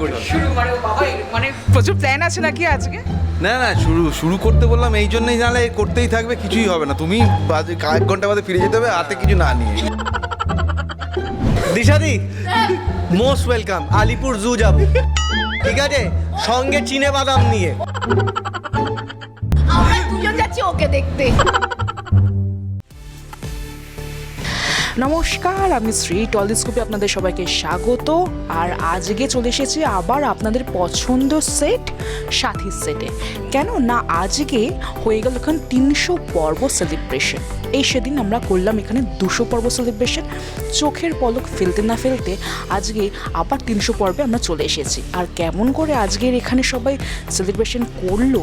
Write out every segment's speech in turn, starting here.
করি। শুরু মানে বাবা মানে প্রচুর প্ল্যান আছে নাকি আজকে? না না শুরু শুরু করতে বললাম এই জন্যই নাহলে করতেই থাকবে কিছুই হবে না। তুমি বাজে এক ঘণ্টা বাদে ফিরে যেতে হবে হাতে কিছু না নিয়ে। দিশাদি মোস্ট ওয়েলকাম আলিপুর জু যাব। ঠিক আছে? সঙ্গে চিনে বাদাম নিয়ে। আমরা দুজন যাচ্ছি ওকে দেখতে। নমস্কার, আমি শ্রী টলিস্কোপে আপনাদের সবাইকে স্বাগত। আর আজকে চলে এসেছি আবার আপনাদের পছন্দ সেট, সাথী সেটে। কেন না আজকে হয়ে গেল এখন তিনশো পর্ব সেলিব্রেশন এই সেদিন আমরা করলাম এখানে দুশো পর্ব সেলিব্রেশন চোখের পলক ফেলতে না ফেলতে আজকে আবার তিনশো পর্বে আমরা চলে এসেছি। আর কেমন করে আজকের এখানে সবাই সেলিব্রেশন করল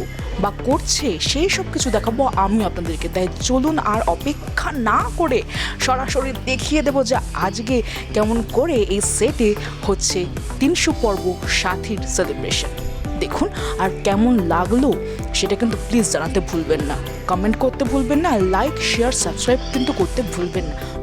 বা করছে, সেই সব কিছু দেখাবো আমি আপনাদেরকে। তাই চলুন আর অপেক্ষা না করে সরাসরি দেখিয়ে দেবো যে আজকে কেমন করে এই সেটে হচ্ছে তিনশো পর্ব সাথীর সেলিব্রেশন দেখুন আর কেমন লাগল সেটা কিন্তু প্লিজ জানাতে ভুলবেন না। কমেন্ট করতে ভুলবেন না লাইক শেয়ার সাবস্ক্রাইব কিন্তু করতে ভুলবেন না।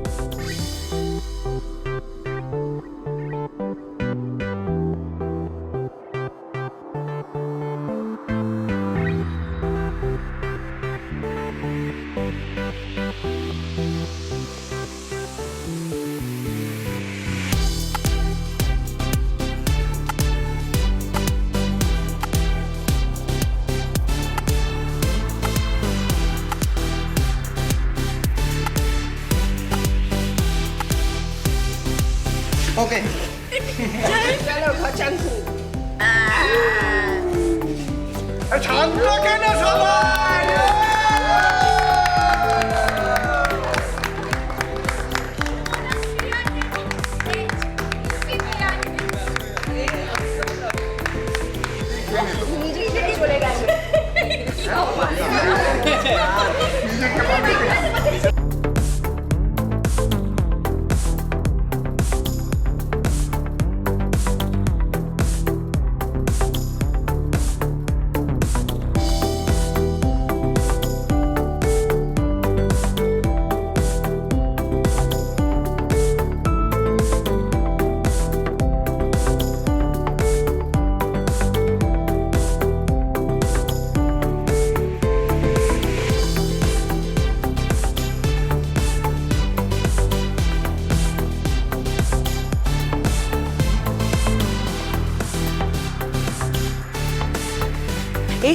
ওকে ছাত্র কেন সবাই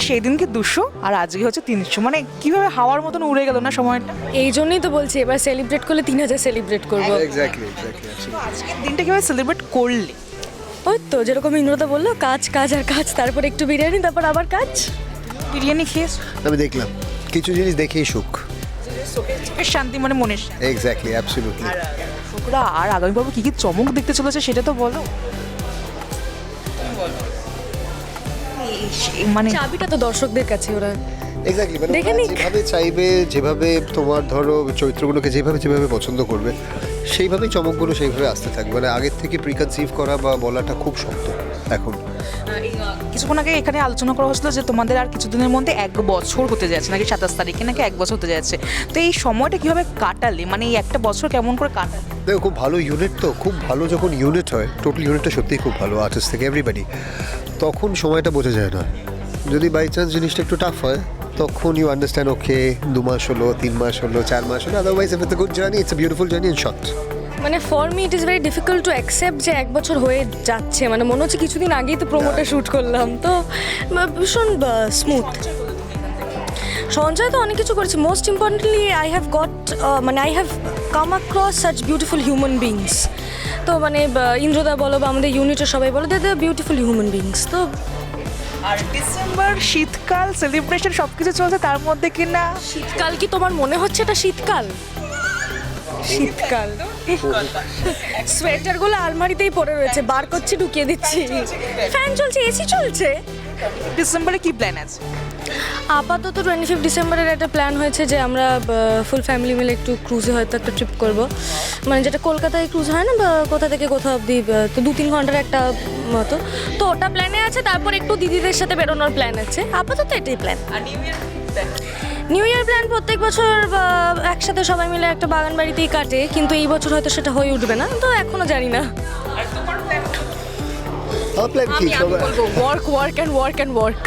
সেই দিনকে দুশো আর আজকে হচ্ছে তিনশো। মানে কীভাবে হাওয়ার মতন উড়ে গেল না সময়টা? এই জন্যই তো বলছি এবার সেলিব্রেট করলে তিন হাজার সেলিব্রেট করব। আজকের দিনটা কীভাবে সেলিব্রেট করলে? ওই তো যেরকম ইন্দ্রতা বলল কাজ কাজ আর কাজ তারপর একটু বিরিয়ানি তারপর আবার কাজ। বিরিয়ানি খেয়ে আমি দেখলাম কিছু জিনিস দেখেই সুখ। চোখের শান্তি মানে মনের এক্স্যাক্টলি অ্যাবসলিউটলি আর আগামী পর্বে কি কি চমক দেখতে চলেছে সেটা তো বলো। মানে চাবিটা তো দর্শকদের কাছে ওরা এক্স্যাক্টলি মানে যেভাবে চাইবে যেভাবে তোমার ধরো চরিত্রগুলোকে যেভাবে যেভাবে পছন্দ করবে সেইভাবেই চমকগুলো সেইভাবে আসতে থাকবে। মানে আগের থেকে প্রিকনসিভ করা বা বলাটা খুব শক্ত এখন। কিছুক্ষণ আগে এখানে আলোচনা করা হচ্ছিল যে তোমাদের আর কিছুদিনের মধ্যে এক বছর হতে যাচ্ছে নাকি সাতাশ তারিখে নাকি এক বছর হতে যাচ্ছে। তো এই সময়টা কীভাবে কাটালে? মানে এই একটা বছর কেমন করে কাটালে? দেখো খুব ভালো ইউনিট তো খুব ভালো যখন ইউনিট হয় টোটাল ইউনিটটা সত্যিই খুব ভালো আর্টিস্ট থেকে এভরিবাডি তখন সময়টা বোঝা যায় না। যদি বাই চান্স জিনিসটা একটু টাফ হয় তখন ইউ আন্ডারস্ট্যান্ড ওকে দু মাস হলো তিন মাস হলো চার মাস হলো otherwise if it's good journey it's beautiful journey in short মানে for me it is very difficult to accept যে এক বছর হয়ে যাচ্ছে। মানে মনে হচ্ছে কিছুদিন আগেই তো প্রোমোটা শ্যুট করলাম। তো ভীষণ স্মুথ সঞ্জয় তো অনেক কিছু করেছে। Most importantly I have got মানে I have come across such beautiful human beings তো মানে ইন্দ্রদা বলো বা আমাদের ইউনিটের সবাই বলো they they beautiful human beings তো। আর ডিসেম্বর শীতকাল সেলিব্রেশন সব কিছু চলছে তার মধ্যে কি না শীতকাল কি তোমার মনে হচ্ছে এটা শীতকাল? শীতকাল। সোয়েটারগুলো আলমারিতেই পড়ে রয়েছে বার করছি ঢুকিয়ে দিচ্ছি। ফ্যান চলছে এসি চলছে ডিসেম্বরে কি প্ল্যান আছে? আপাতত টোয়েন্টি ফিফ ডিসেম্বরের একটা প্ল্যান হয়েছে যে আমরা ফুল ফ্যামিলি মিলে একটু ক্রুজে হয়তো একটা ট্রিপ করব। মানে যেটা কলকাতায় ক্রুজ হয় না বা কোথা থেকে কোথাও অবধি তো দু তিন ঘণ্টার একটা মতো। তো ওটা প্ল্যানে আছে তারপর একটু দিদিদের সাথে বেরোনোর প্ল্যান আছে। আপাতত এটাই প্ল্যান আর নিউ ইয়ার প্ল্যান প্রত্যেক বছর একসাথে সবাই মিলে একটা বাগান বাড়িতেই কাটে কিন্তু এই বছর হয়তো সেটা হয়ে উঠবে না তো এখনও জানি না। আমার প্ল্যান কি? Work work and work and work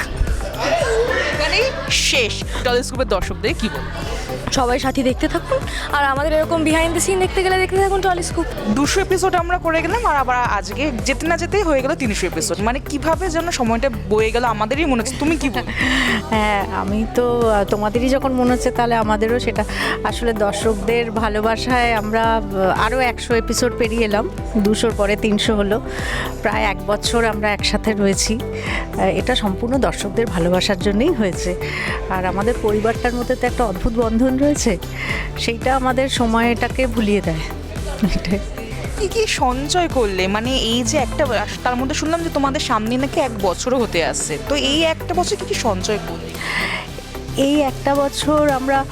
শেষ। টলিস্কোপের দর্শকদের কি বলব? সবাই সাথী দেখতে থাকুন। আর আমাদের এরকম বিহাইন্ড দ্য সিন দেখতে গেলে দেখতে থাকুন টলিস্কোপ। দুশো এপিসোড আমরা করে গেলাম আর আবার আজকে যেতে না যেতেই হয়ে গেল তিনশো এপিসোড মানে কীভাবে যেন সময়টা বয়ে গেল আমাদেরই মনে হচ্ছে। তুমি কি হ্যাঁ আমি তো তোমাদেরই যখন মনে হচ্ছে তাহলে আমাদেরও সেটা। আসলে দর্শকদের ভালোবাসায় আমরা আরও একশো এপিসোড পেরিয়ে এলাম। দুশোর পরে তিনশো হলো। প্রায় এক বছর আমরা একসাথে রয়েছি। এটা সম্পূর্ণ দর্শকদের ভালোবাসার জন্যই হয়েছে। আর আমাদের পরিবারটার মধ্যে তো একটা অদ্ভুত বন্ধন রয়েছে সেইটা আমাদের সময়টাকে ভুলিয়ে দেয়। এটাই। কি কি সঞ্চয় করলে? মানে এই যে একটা তার মধ্যে শুনলাম যে তোমাদের সামনে নাকি এক বছরও হতে আসছে। তো এই একটা বছর কি কি সঞ্চয় করলে? এই একটা বছর আমরা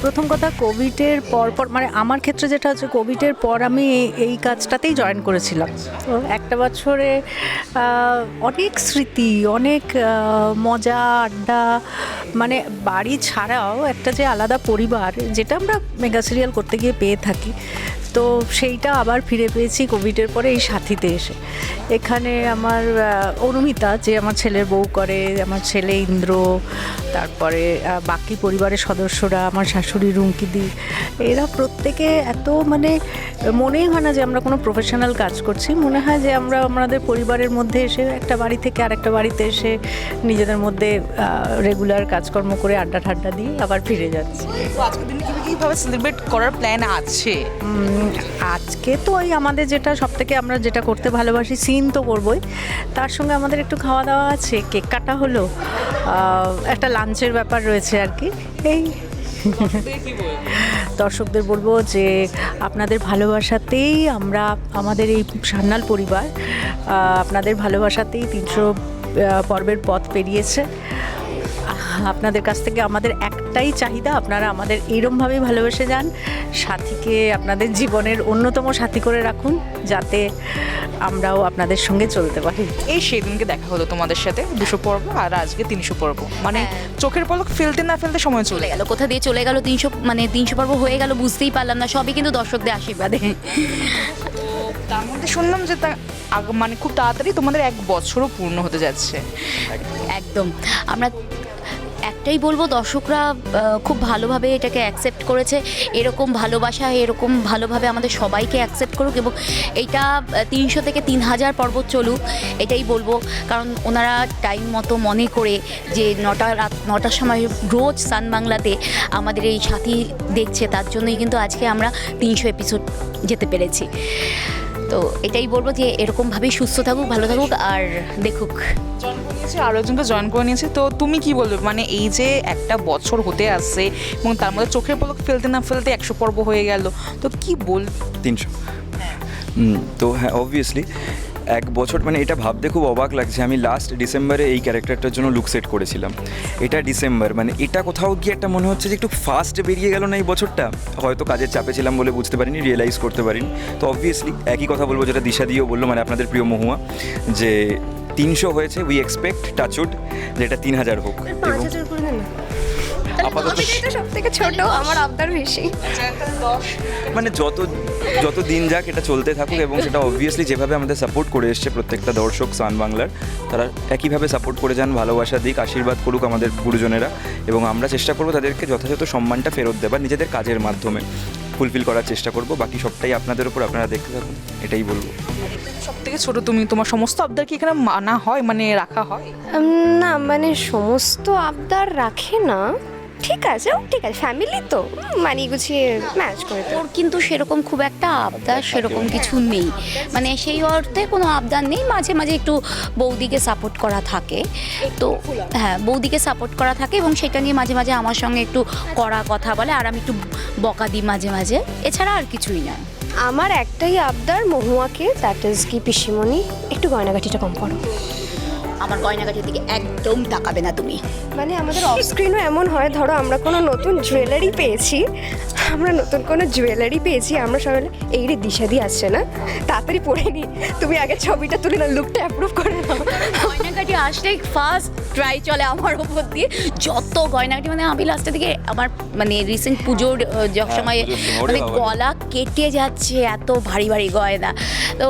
প্রথম কথা কোভিডের পর পর মানে আমার ক্ষেত্রে যেটা হচ্ছে কোভিডের পর আমি এই- এই কাজটাতেই জয়েন করেছিলাম। তো একটা বছরে অনেক স্মৃতি, অনেক মজা, আড্ডা মানে বাড়ি ছাড়াও একটা যে আলাদা পরিবার, যেটা আমরা মেগা সিরিয়াল করতে গিয়ে পেয়ে থাকি। তো সেইটা আবার ফিরে পেয়েছি কোভিডের পরে এই সাথীতে এসে। এখানে আমার অনুমিতা যে আমার ছেলের বউ করে আমার ছেলে ইন্দ্র তারপরে বাকি পরিবারের সদস্যরা আমার শাশুড়ি রুমকিদি এরা প্রত্যেকে এত মানে মনেই হয় না যে আমরা কোনো প্রফেশনাল কাজ করছি। মনে হয় যে আমরা আমাদের পরিবারের মধ্যে এসে একটা বাড়ি থেকে আরেকটা বাড়িতে এসে নিজেদের মধ্যে রেগুলার কাজকর্ম করে আড্ডা ঠাড্ডা দিয়ে আবার ফিরে যাচ্ছি। আজকের দিনে কীভাবে সেলিব্রেট করার প্ল্যান আছে? আজকে তো ওই আমাদের যেটা সব থেকে আমরা যেটা করতে ভালোবাসি সিন তো করবই। তার সঙ্গে আমাদের একটু খাওয়া দাওয়া আছে, কেক কাটা হলো একটা লাঞ্চের ব্যাপার রয়েছে আর কি। এই দর্শকদের বলব যে আপনাদের ভালোবাসাতেই আমরা, আমাদের এই সান্নাল পরিবার আপনাদের ভালোবাসাতেই তিনশো পর্বের পথ পেরিয়েছে। আপনাদের কাছ থেকে আমাদের একটাই চাহিদা আপনারা আমাদের এইরমভাবেই ভালোবেসে যান। সাথীকে আপনাদের জীবনের অন্যতম সাথী করে রাখুন যাতে আমরাও আপনাদের সঙ্গে চলতে পারি। এই সেদিনকে দেখা হলো তোমাদের সাথে দুশো পর্ব আর আজকে তিনশো পর্ব। মানে চোখের পলক ফেলতে না ফেলতে সময় চলে গেল। কোথা দিয়ে চলে গেল তিনশো মানে তিনশো পর্ব হয়ে গেল বুঝতেই পারলাম না সবই কিন্তু দর্শকদের আশীর্বাদে। তার মধ্যে শুনলাম যে তা মানে খুব তাড়াতাড়ি তোমাদের এক বছরও পূর্ণ হতে যাচ্ছে। একদম। আমরা একটাই বলব, দর্শকরা খুব ভালোভাবে এটাকে অ্যাকসেপ্ট করেছে। এরকম ভালোবাসা, এরকম ভালোভাবে আমাদের সবাইকে অ্যাকসেপ্ট করুক এবং এইটা তিনশো থেকে তিন হাজার পর্বত চলুক, এটাই বলব। কারণ ওনারা টাইম মতো মনে করে যে নটা রাত, নটার সময় রোজ সান বাংলাতে আমাদের এই সাথী দেখছে, তার জন্যই কিন্তু আজকে আমরা তিনশো এপিসোড যেতে পেরেছি। তো এটাই বলব যে এরকমভাবেই সুস্থ থাকুক, ভালো থাকুক, আর দেখুক। নিয়েছে আরও একজনকে জয়েন করে নিয়েছে। তো তুমি কি বলবে? মানে এই যে একটা বছর হতে আসছে এবং তার মধ্যে চোখের পলক ফেলতে না ফেলতে একশো পর্ব হয়ে গেল। তো কি বল তিনশো। তো হ্যাঁ অবভিয়াসলি এক বছর মানে এটা ভাবতে খুব অবাক লাগছে। আমি লাস্ট ডিসেম্বরে এই ক্যারেক্টারটার জন্য লুক সেট করেছিলাম। এটা ডিসেম্বর মানে এটা কোথাও গিয়ে একটা মনে হচ্ছে যে একটু ফাস্ট বেরিয়ে গেল না এই বছরটা? হয়তো কাজের চাপে ছিলাম বলে বুঝতে পারিনি রিয়েলাইজ করতে পারিনি। তো অবভিয়াসলি একই কথা বলব যেটা দিশা দিয়েও বলল মানে আপনাদের প্রিয় মহুয়া যে তিনশো হয়েছে উই এক্সপেক্ট টাচউড যে এটা তিন হাজার হোক। এবং আপাতত সব থেকে ছোট আমার আবদার বেশি। মানে যত যত দিন যাক এটা চলতে থাকুক এবং সেটা অবভিয়াসলি যেভাবে আমাদের সাপোর্ট করে এসছে প্রত্যেকটা দর্শক সান বাংলার তারা একইভাবে সাপোর্ট করে যান ভালোবাসা দিক আশীর্বাদ করুক আমাদের গুরুজনেরা এবং আমরা চেষ্টা করব তাদেরকে যথাযথ সম্মানটা ফেরত দেবার নিজেদের কাজের মাধ্যমে। ফুলফিল করার চেষ্টা করব বাকি সবটাই আপনাদের উপর আপনারা দেখতে থাকুন এটাই বলব। সব থেকে ছোট তুমি তোমার সমস্ত আবদার কি এখানে মানা হয় মানে রাখা হয়? না মানে সমস্ত আবদার রাখে না ঠিক আছে ও ঠিক আছে ফ্যামিলি তো মানিয়ে গুছিয়ে ম্যাচ করে তো ওর কিন্তু সেরকম খুব একটা আবদার সেরকম কিছু নেই। মানে সেই অর্থে কোনো আবদার নেই মাঝে মাঝে একটু বৌদিকে সাপোর্ট করা থাকে। তো হ্যাঁ বৌদিকে সাপোর্ট করা থাকে এবং সেটা নিয়ে মাঝে মাঝে আমার সঙ্গে একটু কড়া কথা বলে আর আমি একটু বকা দিই মাঝে মাঝে। এছাড়া আর কিছুই না আমার একটাই আবদার মহুয়াকে দ্যাট ইজ কি পিসিমণি একটু গয়নাগাটিটা কম করো। আমার গয়নাগাটির দিকে একদম তাকাবে না তুমি। মানে আমাদের অফ স্ক্রিনও এমন হয় ধরো আমরা কোনো নতুন জুয়েলারি পেয়েছি আমরা নতুন কোনো জুয়েলারি পেয়েছি আমরা সবাই এই রে দিশা দিয়ে আসছে না? তাড়াতাড়ি পরে নি তুমি আগে ছবিটা তুলে না লুকটা অ্যাপ্রুভ করে নাও। গয়নাগাটি আসলেই ফার্স্ট ট্রাই চলে আমার উপর দিয়ে। যত গয়নাগাটি মানে আমি লাস্টের দিকে আমার মানে রিসেন্ট পুজোর যখন সময় মানে গলা কেটে যাচ্ছে এত ভারী ভারী গয়না। তো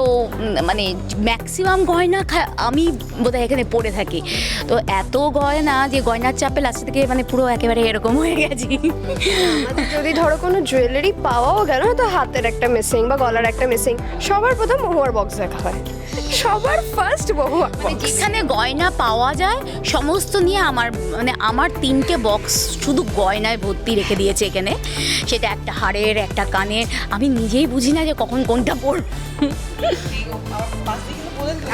মানে ম্যাক্সিমাম গয়না আমি বোধহয় এখানে পড়ে থাকি। তো এত গয়না যে গয়নার চাপে লাস্ট থেকে মানে পুরো একেবারে এরকম হয়ে গেছি। যদি ধরো কোনো জুয়েলারি পাওয়াও গেল না তো হাতের একটা মিসিং বা গলার একটা মিসিং সবার প্রথম মহুয়ার বক্স দেখা হয়। সবার ফার্স্ট মহুয়া মানে যেখানে গয়না পাওয়া যায় সমস্ত নিয়ে আমার মানে আমার তিনটে বক্স শুধু গয়নায় ভর্তি রেখে দিয়েছে এখানে। সেটা একটা হাড়ের একটা কানের আমি নিজেই বুঝি না যে কখন কোনটা পড়ব।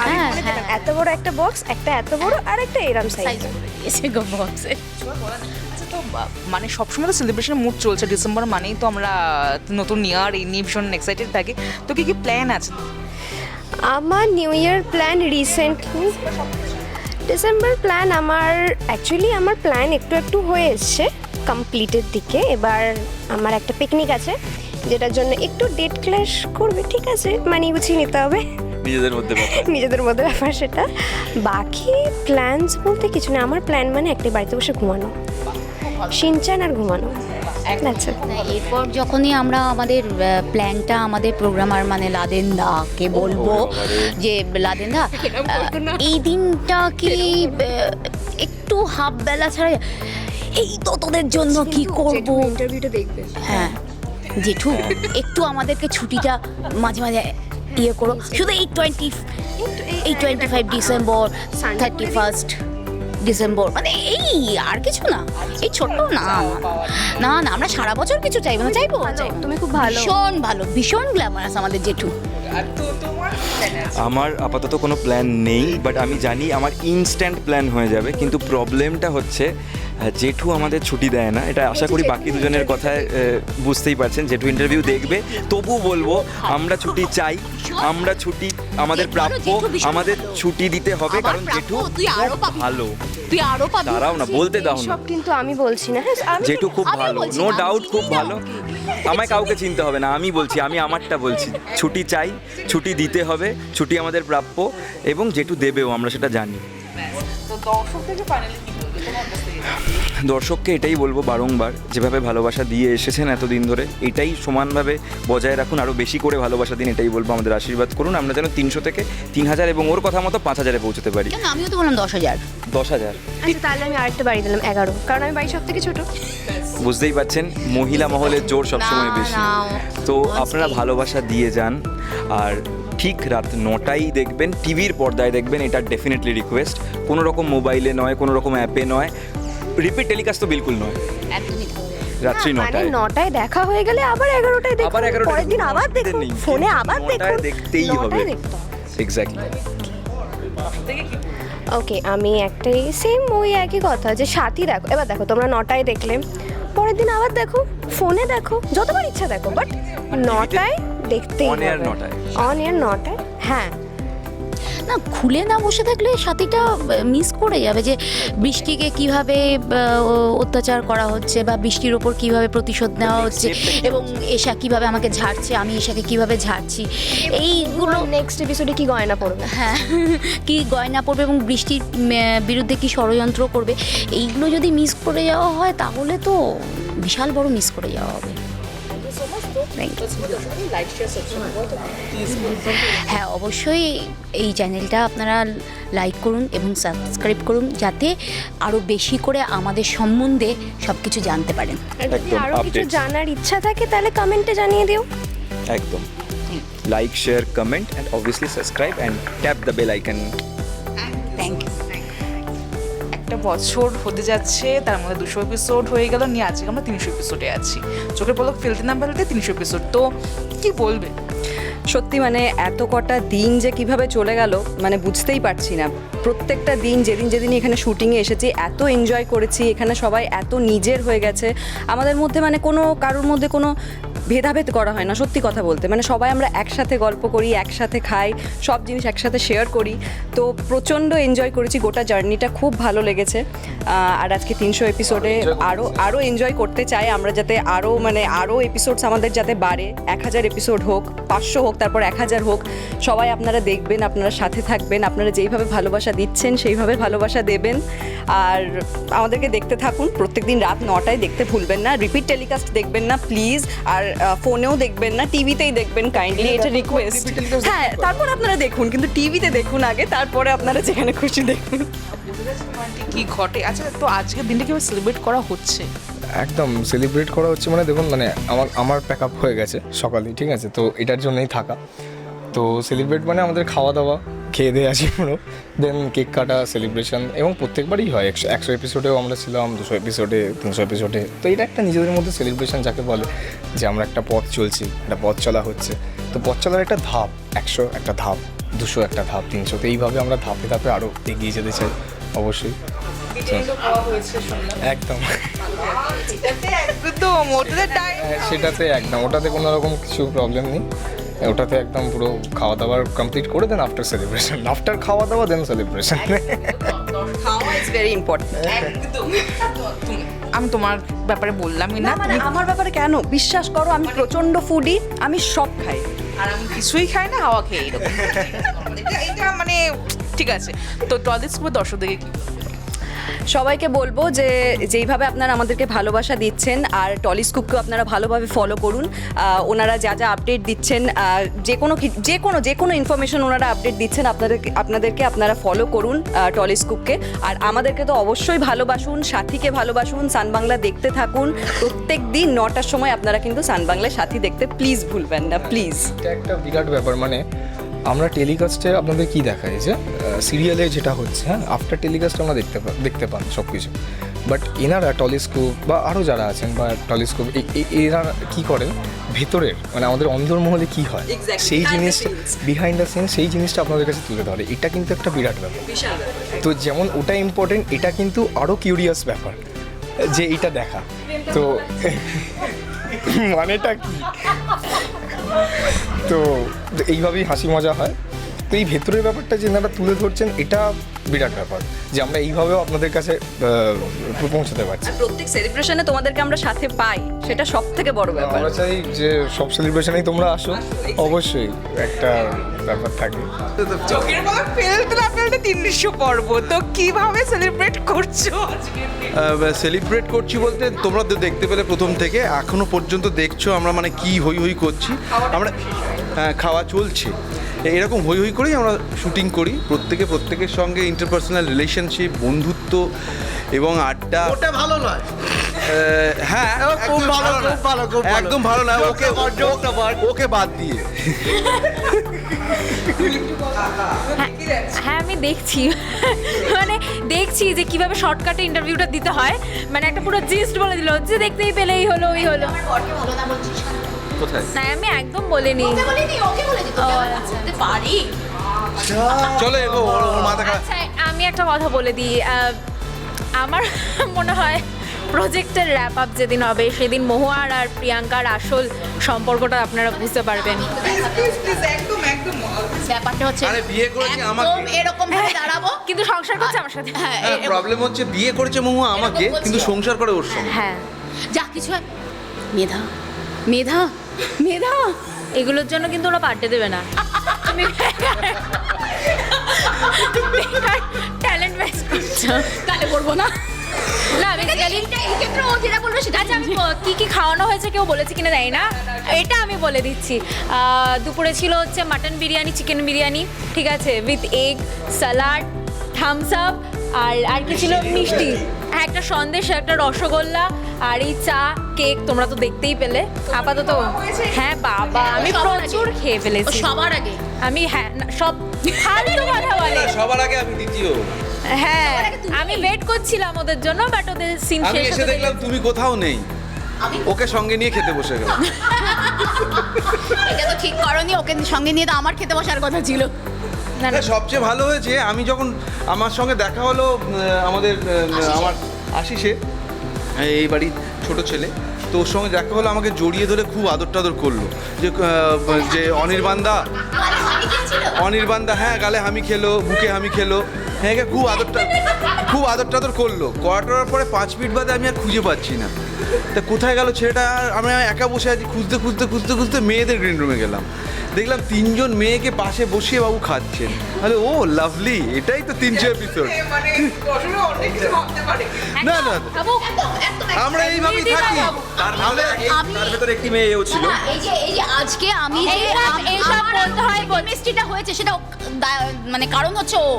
হ্যাঁ হ্যাঁ এত বড় একটা বক্স একটা এত বড় আর একটা এরম সাইজ সাইজ এসে গো বক্সে আচ্ছা তো মানে সবসময় তো সেলিব্রেশন মুড চলছে। ডিসেম্বর মানেই তো আমরা নতুন ইয়ার এই নিয়ে ভীষণ এক্সাইটেড থাকি। তো কি কি প্ল্যান আছে? আমার new year plan recently December plan আমার অ্যাকচুয়ালি আমার প্ল্যান একটু একটু হয়ে এসছে কমপ্লিটের দিকে। এবার আমার একটা পিকনিক আছে। যেটার জন্য একটু ডেট ক্ল্যাশ করবে ঠিক আছে? মানিয়ে গুছিয়ে নিতে হবে। নিজেদের মধ্যে ব্যাপার। নিজেদের মধ্যে ব্যাপার সেটা। বাকি প্ল্যানস বলতে কিছু না আমার প্ল্যান মানে একটি বাড়িতে বসে ঘুমানো। সিনচান আর ঘুমানো। আচ্ছা এরপর যখনই আমরা আমাদের প্ল্যানটা আমাদের প্রোগ্রামার মানে লাদেন দাকে বলব যে লাদেন দা এই দিনটা কি একটু হাফ বেলা ছাড়া এই তো তোদের জন্য কি করব? ইন্টারভিউটা দেখবে। হ্যাঁ। জেঠু একটু আমাদেরকে ছুটিটা মাঝে মাঝে ইয়ে করো। শুধু এই টোয়েন্টি এই twenty five December thirty first December মানে এই আর কিছু না এই ছোট্ট না না, না আমরা সারা বছর কিছু চাইব না চাইব তুমি খুব ভালো। ভীষণ ভালো ভীষণ গ্ল্যামারাস আমাদের জেঠু। আমার আপাতত কোনো প্ল্যান নেই বাট আমি জানি আমার ইনস্ট্যান্ট প্ল্যান হয়ে যাবে কিন্তু প্রবলেমটা হচ্ছে জেঠু আমাদের ছুটি দেয় না এটা আশা করি বাকি দুজনের কথায় বুঝতেই পারছেন জেঠু ইন্টারভিউ দেখবে তবু বলব আমরা ছুটি চাই আমরা ছুটি আমাদের প্রাপ্য আমাদের ছুটি দিতে হবে কারণ জেঠু আরও ভালো। তুই আরও পাবি। দাঁড়াও না বলতে দাও না। সব কিন্তু আমি বলছি না। হ্যাঁ জেঠু খুব ভালো নো ডাউট খুব ভালো। আমায় কাউকে চিনতে হবে না আমি বলছি আমি আমারটা বলছি। ছুটি চাই ছুটি দিতে হবে ছুটি আমাদের প্রাপ্য এবং জেঠু দেবেও আমরা সেটা জানি। তো দর্শক থেকে ফাইনালি কি বলবে? তোমার দর্শককে এটাই বলব বারংবার যেভাবে ভালোবাসা দিয়ে এসেছেন এতদিন ধরে এটাই সমানভাবে বজায় রাখুন আরও বেশি করে ভালোবাসা দিন এটাই বলব আমাদের আশীর্বাদ করুন আমরা যেন তিনশো থেকে তিন হাজার এবং ওর কথা মতো পাঁচ হাজারে পৌঁছতে পারি। আমিও তো বললাম দশ হাজার। দশ হাজার। আচ্ছা তাহলে আমি আরেকটা বাড়ি দিলাম এগারো। কারণ আমি বাড়ি সব থেকে ছোট। বুঝতেই পাচ্ছেন মহিলা মহলের জোর সবসময় বেশি। তো আপনারা ভালোবাসা দিয়ে যান আর ঠিক রাত নটাই দেখবেন টিভির পর্দায় দেখবেন এটা ডেফিনেটলি রিকোয়েস্ট কোনো রকম মোবাইলে নয় কোনো রকম অ্যাপে নয়। রিপিট টেলিকাস্ট তো বিলকুল নয়। একদমই। রাত্রি না, মানে নটায় নটায় দেখা হয়ে গেলে আবার এগারোটায় দেখুন। আবার এগারোটায় পরের দিন দেখুন, আবার দেখুন নেই। ফোনে আবার নটায় দেখুন। দেখতেই হবে। নটায় দেখতে হবে। এক্স্যাক্টলি ওকে আমি একটাই সেম ওই একই কথা যে সাথী দেখো। এবার দেখো তোমরা নটায় দেখলে। পরের দিন আবার দেখো ফোনে দেখো যতবার ইচ্ছা দেখো বাট নটায় দেখতেই On air নটায়। অন এয়ার নটায় হ্যাঁ। না খুলে না বসে থাকলে সাথীটা মিস করে যাবে যে বৃষ্টিকে কীভাবে অত্যাচার করা হচ্ছে বা বৃষ্টির ওপর কীভাবে প্রতিশোধ নেওয়া হচ্ছে এবং এশা কীভাবে আমাকে ঝাড়ছে আমি এশাকে কীভাবে ঝাড়ছি এইগুলো নেক্সট এপিসোডে কি গয়না পড়বে হ্যাঁ কি গয়না পড়বে এবং বৃষ্টির বিরুদ্ধে কি ষড়যন্ত্র করবে এইগুলো যদি মিস করে যাওয়া হয় তাহলে তো বিশাল বড় মিস করে যাওয়া হবে. হ্যাঁ অবশ্যই এই চ্যানেলটা আপনারা লাইক করুন এবং সাবস্ক্রাইব করুন যাতে আরও বেশি করে আমাদের সম্বন্ধে সব কিছু জানতে পারেন। আর যদি একদম, আরও কিছু জানার ইচ্ছা থাকে তাহলে কমেন্টে জানিয়ে দিও। একদম। Like share comment and obviously subscribe and tap the bell icon বছর হতে যাচ্ছে, তার মধ্যে দুশো এপিসোড হয়ে গেল, নিয়ে আজকে আমরা তিনশো এপিসোডে আছি। চোখের পলক ফেলতে না ফেলতে তিনশো এপিসোড তো কি বলবে? সত্যি মানে এত কটা দিন যে কীভাবে চলে গেল মানে বুঝতেই পারছি না। প্রত্যেকটা দিন যেদিন যেদিন এখানে শুটিংয়ে এসেছি, এত এনজয় করেছি, এখানে সবাই এত নিজের হয়ে গেছে। আমাদের মধ্যে মানে কোনো, কারোর মধ্যে কোনো ভেদাভেদ করা হয় না সত্যি কথা বলতে। মানে সবাই আমরা একসাথে গল্প করি একসাথে খাই সব জিনিস একসাথে শেয়ার করি। তো প্রচণ্ড এনজয় করেছি গোটা জার্নিটা খুব ভালো লেগেছে। আর আজকে তিনশো এপিসোডে আরও আরও এনজয় করতে চাই আমরা যাতে আরও মানে আরও এপিসোডস আমাদের যাতে বাড়ে। এক হাজার এপিসোড হোক পাঁচশো হোক তারপর এক হাজার হোক। সবাই আপনারা দেখবেন আপনারা সাথে থাকবেন আপনারা যেইভাবে ভালোবাসা দিচ্ছেন সেইভাবে ভালোবাসা দেবেন। আর আমাদেরকে দেখতে থাকুন প্রত্যেকদিন রাত নটায় দেখতে ভুলবেন না। রিপিট টেলিকাস্ট দেখবেন না প্লিজ আর ফোনেও দেখবেন না টিভিতেই দেখবেন কাইন্ডলি এটা রিকোয়েস্ট হ্যাঁ তারপর আপনারা দেখুন কিন্তু টিভিতে দেখুন আগে তারপরে আপনারা যেখানে খুশি দেখুন। কি ঘটে? আচ্ছা তো আজকের দিনটা কীভাবে সেলিব্রেট করা হচ্ছে? একদম সেলিব্রেট করা হচ্ছে মানে দেখুন মানে আমার আমার প্যাক আপ হয়ে গেছে সকালে ঠিক আছে? তো এটার জন্যই থাকা। তো সেলিব্রেট মানে আমাদের খাওয়া দাওয়া খেয়ে দিয়ে আসি পুরো। দেন কেক কাটা সেলিব্রেশন এবং প্রত্যেকবারই হয়। একশো একশো এপিসোডেও আমরা ছিলাম দুশো এপিসোডে তিনশো এপিসোডে তো এটা একটা নিজেদের মধ্যে সেলিব্রেশন যাকে বলে যে আমরা একটা পথ চলছি একটা পথ চলা হচ্ছে। তো পথ চলার একটা ধাপ একশো একটা ধাপ দুশো একটা ধাপ তিনশো। তো এইভাবে আমরা ধাপে ধাপে আরও এগিয়ে যেতে চাই অবশ্যই। একদম। হ্যাঁ, সেটাতে একদম। ওটাতে কোনো রকম কিছু প্রবলেম নেই। ওটাতে একদম পুরো খাওয়া দাওয়ার কমপ্লিট করে দেন আফটার সেলিব্রেশন আফটার খাওয়া দাওয়া দেন সেলিব্রেশন খাওয়া ইজ ভেরি ইম্পর্টেন্ট আমি তোমার ব্যাপারে বললামই না। মানে আমার ব্যাপারে কেন? বিশ্বাস করো আমি প্রচণ্ড ফুডি আমি সব খাই। আর আমি কিছুই খাই না হাওয়া খেয়ে এরকম এটা মানে ঠিক আছে। তো টলিস স্কুপের দর্শকদেরকে কি সবাইকে বলব যে যেইভাবে আপনারা আমাদেরকে ভালোবাসা দিচ্ছেন আর টলিস্কুপকেও আপনারা ভালোভাবে ফলো করুন ওনারা যা যা আপডেট দিচ্ছেন যে কোনো যে কোনো যে কোনো ইনফরমেশন ওনারা আপডেট দিচ্ছেন আপনাদেরকে আপনাদেরকে আপনারা ফলো করুন টলিস্কুপকে। আর আমাদেরকে তো অবশ্যই ভালোবাসুন, সাথীকে ভালোবাসুন, সান বাংলা দেখতে থাকুন। প্রত্যেক দিন নটার সময় আপনারা কিন্তু সান বাংলায় সাথী দেখতে প্লিজ ভুলবেন না প্লিজ একটা বিরাট ব্যাপার মানে আমরা টেলিকাস্টে আপনাদের কি দেখাই যে সিরিয়ালে যেটা হচ্ছে হ্যাঁ আফটার টেলিকাস্ট আমরা দেখতে পা- দেখতে পান সব কিছু বাট এনারা টলিস্কোপ বা আরও যারা আছেন বা টলিস্কোপ এরা কি করেন? ভেতরের মানে আমাদের অন্দরমহলে কি হয়? সেই জিনিসটা বিহাইন্ড দ্য সিন সেই জিনিসটা আপনাদের কাছে তুলে ধরে। এটা কিন্তু একটা বিরাট ব্যাপার। তো যেমন ওটা ইম্পর্টেন্ট এটা কিন্তু আরও কিউরিয়াস ব্যাপার যে এটা দেখা। তো মানেটা কি? তো এইভাবেই হাসি মজা হয়। তো এই ভেতরের ব্যাপারটা যে এনারা তুলে ধরছেন এটা বিরাট ব্যাপার যে আমরা এইভাবেও আপনাদের কাছে পৌঁছাতে পারছি। প্রত্যেক সেলিব্রেশনে তোমাদেরকে আমরা সাথে পাই সেটা সব থেকে বড় ব্যাপার। আমরা চাই যে সব সেলিব্রেশনেই তোমরা আসো অবশ্যই একটা ব্যাপার থাকে। চোখের পলক ফেলতে না ফেলতে তিনশো পর্ব তো কীভাবে সেলিব্রেট করছ? সেলিব্রেট করছি বলতে তোমরা তো দেখতে পেলে প্রথম থেকে এখনও পর্যন্ত দেখছ আমরা মানে কি হই হই করছি। আমরা হ্যাঁ খাওয়া চলছে। এরকম হই হই করেই আমরা শুটিং করি। প্রত্যেকে প্রত্যেকের সঙ্গে ইন্টারপার্সোনাল রিলেশনশিপ বন্ধুত্ব এবং আড্ডা। ওটা ভালো নয়। হ্যাঁ খুব একদম ভালো, না। খুব ভালো, খুব একদম ভালো না ওকে. ওকে বাদ দিয়ে। হ্যাঁ আমি দেখছি। মানে দেখছি যে কীভাবে শর্টকাটে ইন্টারভিউটা দিতে হয়। মানে একটা পুরো জিস্ট বলে দিল যে দেখতেই পেলেই হলো ওই হলো। কোথায়? না আমি একদম বলিনি। পারি। চলো এগো ওর ওর মাথা আচ্ছা আমি একটা কথা বলে দিই। আহ, আমার মনে হয় প্রজেক্টের র্যাপ আপ যেদিন হবে সেদিন মহুয়ার আর প্রিয়াঙ্কার আসল সম্পর্কটা আপনারা বুঝতে পারবেন। একদম একদম। ব্যাপারটা হচ্ছে আরে বিয়ে করেছে একদম আমাকে। এরকম ভাবে দাঁড়াবো। কিন্তু সংসার করছে আমার সাথে। হ্যাঁ হ্যাঁ এরকম- প্রবলেম হচ্ছে বিয়ে করেছে মহুয়া আমাকে এরকম কিন্তু সংসার করে ওর সঙ্গে। হ্যাঁ। যা কিছু হয় মেধা মেধা। মেধা? এগুলোর জন্য কিন্তু ওরা পাল্টে দেবে না। তুমি ট্যালেন্ট ম্যাচ করছ। তাহলে করব না। না বেসিক্যালি এই ও যেটা বলবে সেটা আচ্ছা আমি কি কি খাওয়ানো হয়েছে কেউ বলেছে কিনা জানি না। এটা আমি বলে দিচ্ছি। দুপুরে ছিল হচ্ছে মাটন বিরিয়ানি চিকেন বিরিয়ানি ঠিক আছে with egg salad Thums Up আর আর কি ছিল? মিষ্টি। হ্যাঁ একটা সন্দেশ একটা রসগোল্লা আর এই চা কেক তোমরা তো দেখতেই পেলে। আপাতত হ্যাঁ বাবা আমি প্রচুর খেয়ে ফেলেছি। সবার আগে? আমি হ্যাঁ না, সব ফালতু কথা বলে। সবার আগে আমি দ্বিতীয়। হ্যাঁ আমি ওয়েট করছিলাম ওদের জন্য বাট ওদের সিন শেষ আমি এসে দেখলাম তুমি কোথাও নেই। ওকে সঙ্গে নিয়ে খেতে বসে গেল এটা তো ঠিক করনি ওকে সঙ্গে নিয়ে তো আমার খেতে বসার কথা ছিল। না না। সবচেয়ে ভালো হয়েছে আমি যখন আমার সঙ্গে দেখা হলো আমাদের আমার আশিসে এই বাড়ির ছোট ছেলে তো ওর সঙ্গে দেখা হলো আমাকে জড়িয়ে ধরে খুব আদর টাদর করল। যে যে অনির্বাণদা অনির্বাণদা হ্যাঁ গালে হামি খেলো বুকে হামি খেলো হ্যাঁ খুব আদরটা খুব আদর টাদর করল। করাটার পরে পাঁচ মিনিট বাদে আমি আর খুঁজে পাচ্ছি না। তা কোথায় গেল ছেলেটা? আমি একা বসে আছি খুঁজতে খুঁজতে খুঁজতে খুঁজতে মেয়েদের গ্রিন রুমে গেলাম। দেখলাম তিনজন মেয়েকে পাশে বসিয়ে বাবু খাচ্ছেন। আরে ও লাভলি এটাই তো তিনশো এপিসোড না না আমরা এইভাবেই থাকি। তার ভালো আমি- তার ভেতরে একটি মেয়ে এও ছিল। এই যে এই যে আজকে আমি যে আমার কেমিস্ট্রিটা হয়েছে সেটা মানে কারণ হচ্ছে ও।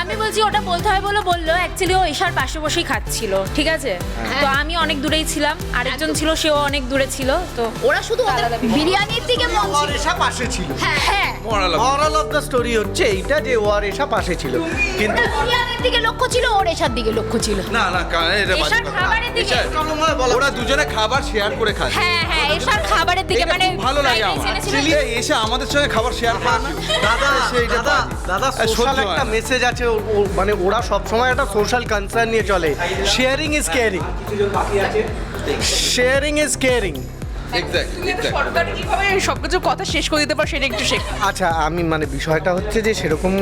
আমি বলছি ওটা বলতে হয় বলে বলল অ্যাকচুয়ালি ও এশার পাশে বসেই খাচ্ছিল ঠিক আছে? তো আমি অনেক দূরেই ছিলাম আরেকজন ছিল সেও অনেক দূরে ছিল তো ওরা শুধু ওদের বিরিয়ানির দিকে মন ছিল। পাশে ছিল। হ্যাঁ হ্যাঁ। মরালাম মরাল অফ দ্য স্টোরি হচ্ছে এইটা যে ওয়ারেশা পাশে ছিল। কিন্তু ওটা দিকে লক্ষ্য ছিল ওর এসার দিকে লক্ষ্য ছিল। না না এটা বাজে এশার কথা। খাবারের দিকে। এসা- ওরা দুজনে খাবার শেয়ার করে খাচ্ছে হ্যাঁ হ্যাঁ এশার খাবারের দিকে মানে ভালো লাগে আমার। Actually, এসে আমাদের সঙ্গে খাবার শেয়ার করে না দাদা দাদা দাদা সোশ্যাল একটা মেসেজ আছে ও- ও- মানে ওরা সবসময় একটা সোশ্যাল কনসার্ন নিয়ে চলে। Sharing is caring sharing is caring Exactly, exactly. কীভাবে সবকিছু কথা শেষ করে দিতে পারো সেটা একটু শেখ আচ্ছা আমি মানে বিষয়টা হচ্ছে যে সেরকম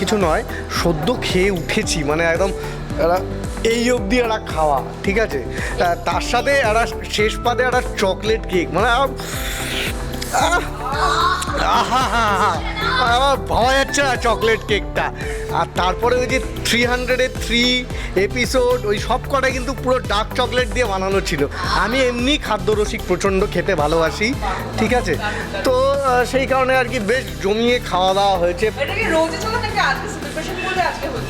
কিছু নয় সদ্য খেয়ে উঠেছি মানে একদম এই অবধি এরা খাওয়া ঠিক আছে তার সাথে এরা শেষ পাতে একটা চকলেট কেক মানে আমার ভাবা যাচ্ছে না চকলেট কেকটা আর তারপরে ওই যে থ্রি হান্ড্রেডের থ্রি এপিসোড ওই সব কটা কিন্তু পুরো ডার্ক চকলেট দিয়ে বানানো ছিল। আমি এমনি খাদ্যরসিক প্রচণ্ড খেতে ভালোবাসি ঠিক আছে? তো সেই কারণে আর কি বেশ জমিয়ে খাওয়া দাওয়া হয়েছে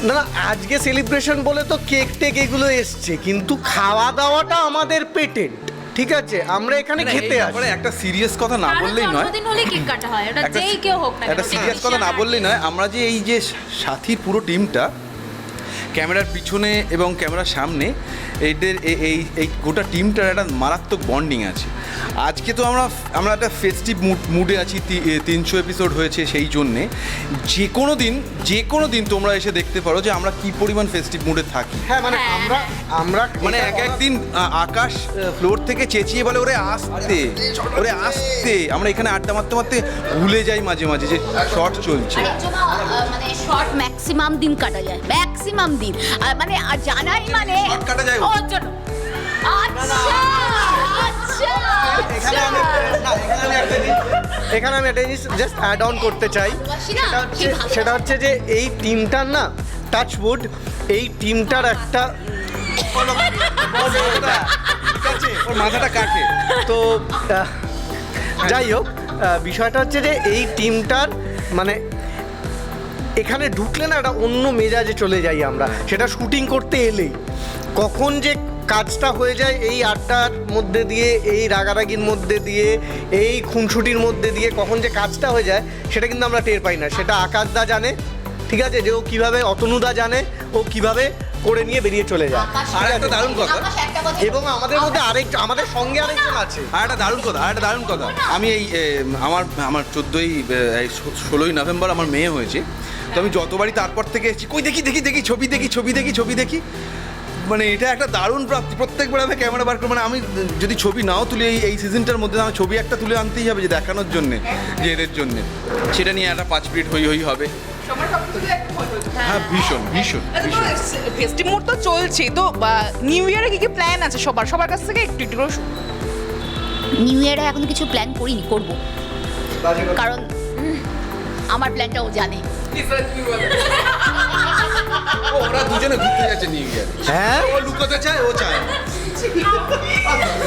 না না আজকে সেলিব্রেশন বলে তো কেক টেক এগুলো এসছে কিন্তু খাওয়া দাওয়াটা আমাদের পেটেন্ট ঠিক আছে আমরা এখানে খেতে ব্যাপারে আসি। একটা সিরিয়াস কথা না বললেই নয়। জন্মদিন হলে কেক কাটা হয় ওটা একটা যেই কেউ হোক না একটা সিরিয়াস কথা না বললেই নয় আমরা যে এই যে সাথীর পুরো টিমটা ক্যামেরার পিছনে এবং ক্যামেরার সামনে এদের এই এই গোটা টিমটার একটা মারাত্মক বন্ডিং আছে। আজকে তো আমরা আমরা একটা ফেস্টিভ মুড মুডে আছি তিনশো এপিসোড হয়েছে সেই জন্যে। যে কোনো দিন যে কোনো দিন তোমরা এসে দেখতে পারো যে আমরা কি পরিমাণ ফেস্টিভ মুডে থাকি। হ্যাঁ মানে আমরা আমরা মানে এক একদিন আকাশ ফ্লোর থেকে চেঁচিয়ে বলে ওরে আসতে ওরে আসতে। আমরা এখানে আড্ডা মারতে মারতে ভুলে যাই মাঝে মাঝে যে শর্ট চলছে। মানে শর্ট ম্যাক্সিমাম দিন কাটা যায়। ম্যাক্সিমাম দিন। আর মানে জানাই মানে আচ্ছা আচ্ছা জিনিস- এখানে আমি একটা জিনিস জাস্ট অ্যাড অন করতে চাই। সেটা হচ্ছে সেটা হচ্ছে যে এই টিমটার না টাচউড এই টিমটার একটা ওর মাথাটা কাটে। তো যাই হোক বিষয়টা হচ্ছে যে এই টিমটার মানে এখানে ঢুকলে না একটা অন্য মেজাজে চলে যাই আমরা। সেটা শুটিং করতে এলেই। কখন যে কাজটা হয়ে যায় এই আড্ডার মধ্যে দিয়ে, এই রাগারাগির মধ্যে দিয়ে, এই খুনসুটির মধ্যে দিয়ে কখন যে কাজটা হয়ে যায়, সেটা কিন্তু আমরা টের পাই না। সেটা আকাশদা জানে, ঠিক আছে? যে ও কীভাবে অতনুদা জানে, ও কীভাবে করে নিয়ে বেরিয়ে চলে যায়। আর একটা দারুণ কথা। এবং আমাদের মধ্যে আরেক আমাদের সঙ্গে আরেকজন আছে। আর একটা দারুণ কথা আর একটা দারুণ কথা। আমি এই আমার আমার চোদ্দোই ষোলোই নভেম্বর আমার মেয়ে হয়েছে। তো আমি যতবারই তারপর থেকে এসেছি কই দেখি দেখি দেখি ছবি দেখি ছবি দেখি ছবি দেখি। মানে এটা একটা দারুণ প্রাপ্তি। প্রত্যেকবার আমি ক্যামেরা বার করে। মানে আমি যদি ছবি নাও তুলি এই এই সিজনটার মধ্যে আমার ছবি একটা তুলে আনতেই হবে যে দেখানোর জন্যে যে এদের জন্যে। সেটা নিয়ে একটা পাঁচ মিনিট হই হই হবে। হ্যাঁ ভীষণ ভীষণ ফেস্টিভ মুড তো চলছে তো নিউ ইয়ারে কি কি প্ল্যান আছে সবার? সবার কাছ থেকে একটু একটু করে নিউ ইয়ারে এখন কিছু প্ল্যান করিনি করব। কারণ আমার প্ল্যানটা ও জানে। ওরা দুজনে ঘুরতে যাচ্ছে নিউ ইয়ার। হ্যাঁ? ও লুকোতে চায় ও চায়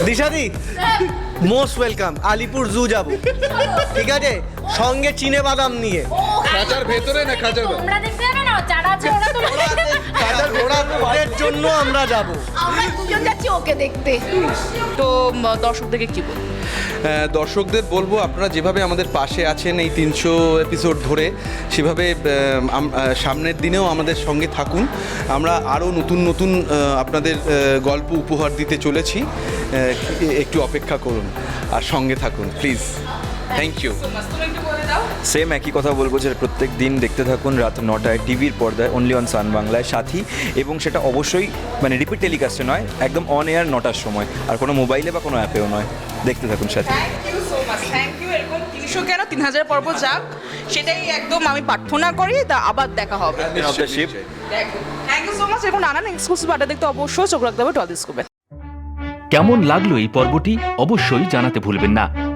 দিশাদি মোস্ট ওয়েলকাম আলিপুর জু যাব। ঠিক আছে? সঙ্গে চিনে বাদাম নিয়ে। খাঁচার ভেতরে না খাঁচার বাইরে? তোমরা দেখতে যাবে না? যারা আছে ওরা তো তাদের ঘোরার জন্য আমরা যাব। আমরা দুজন যাচ্ছি ওকে দেখতে। তো দর্শকদেরকে কি বলব? দর্শকদের বলব, আপনারা যেভাবে আমাদের পাশে আছেন এই তিনশো এপিসোড ধরে, সেভাবে সামনের দিনেও আমাদের সঙ্গে থাকুন। আমরা আরও নতুন নতুন আপনাদের গল্প উপহার দিতে চলেছি। একটু অপেক্ষা করুন, আর সঙ্গে থাকুন প্লিজ থ্যাংক ইউ সেম একই কথা বলব যে প্রত্যেক দিন দেখতে থাকুন রাত নটায় টিভির পর্দায় অনলি অন সান বাংলায় সাথী। এবং সেটা অবশ্যই মানে রিপিট টেলিকাস্টে নয় একদম অন এয়ার নটার সময়। আর কোনো মোবাইলে বা কোনো অ্যাপেও নয়। দেখতে থাকুন সাথী। Thank you so much thank you এরকম তিনশো কেন? তিন হাজার পর্ব যাক। সেটাই একদম আমি প্রার্থনা করি তা আবার দেখা হবে। থ্যাংক ইউ সো মাচ এবং নানান এক্সক্লুসিভ আড্ডা দেখতে অবশ্যই চোখ রাখতে হবে টলিস্কোপে কেমন লাগল এই পর্বটি? অবশ্যই জানাতে ভুলবেন না।